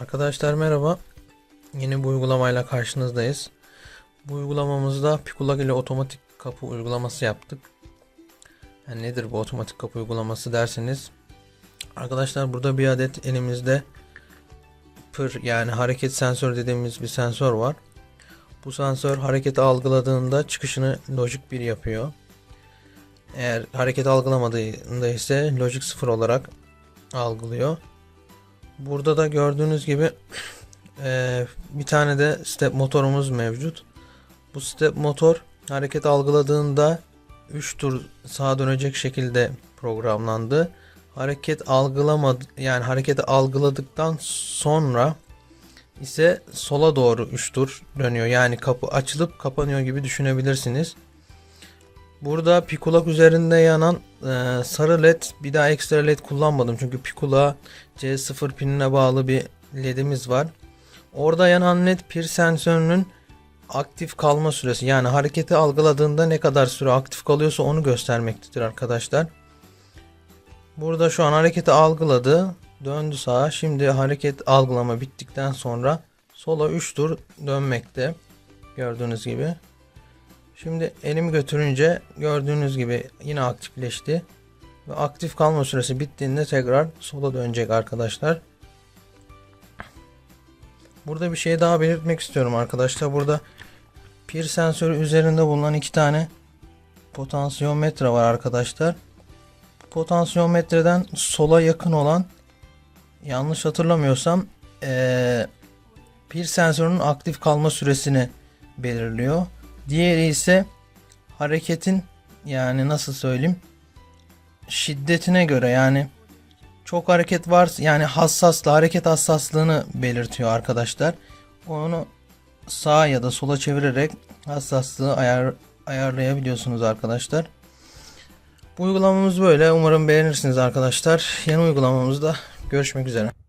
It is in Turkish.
Arkadaşlar merhaba. Yeni bir uygulamayla karşınızdayız. Bu uygulamamızda Pikulak ile otomatik kapı uygulaması yaptık. Yani nedir bu otomatik kapı uygulaması derseniz Arkadaşlar burada bir adet elimizde pır yani hareket sensör dediğimiz bir sensör var. Bu sensör hareketi algıladığında çıkışını logic 1 yapıyor. Eğer hareket algılamadığında ise logic 0 olarak algılıyor. Burada da gördüğünüz gibi eee, bir tane de step motorumuz mevcut. Bu step motor hareket algıladığında 3 tur sağa dönecek şekilde programlandı. Hareket algılamadı yani hareketi algıladıktan sonra ise sola doğru 3 tur dönüyor. Yani kapı açılıp kapanıyor gibi düşünebilirsiniz. Burada Pikulak üzerinde yanan eee, sarı led bir daha ekstra led kullanmadım. Çünkü Pikulak C0 pinine bağlı bir ledimiz var. Orada yanan led pir sensörünün aktif kalma süresi yani hareketi algıladığında ne kadar süre aktif kalıyorsa onu göstermektedir arkadaşlar. Burada şu an hareketi algıladı. Döndü sağa. Şimdi hareket algılama bittikten sonra sola 3 tur dönmekte. Gördüğünüz gibi. Şimdi elimi götürünce gördüğünüz gibi yine aktifleşti. Ve aktif kalma süresi bittiğinde tekrar sola dönecek arkadaşlar. Burada bir şey daha belirtmek istiyorum arkadaşlar. Burada pir sensörü üzerinde bulunan iki tane potansiyometre var arkadaşlar. Potansiyometreden sola yakın olan yanlış hatırlamıyorsam eee pir sensörünün aktif kalma süresini belirliyor. Diğeri ise hareketin yani nasıl söyleyeyim şiddetine göre yani çok hareket var yani hassaslı hareket hassaslığını belirtiyor arkadaşlar. Onu sağa ya da sola çevirerek hassaslığı ayar, ayarlayabiliyorsunuz arkadaşlar. Bu uygulamamız böyle. Umarım beğenirsiniz arkadaşlar. Yeni uygulamamızda görüşmek üzere.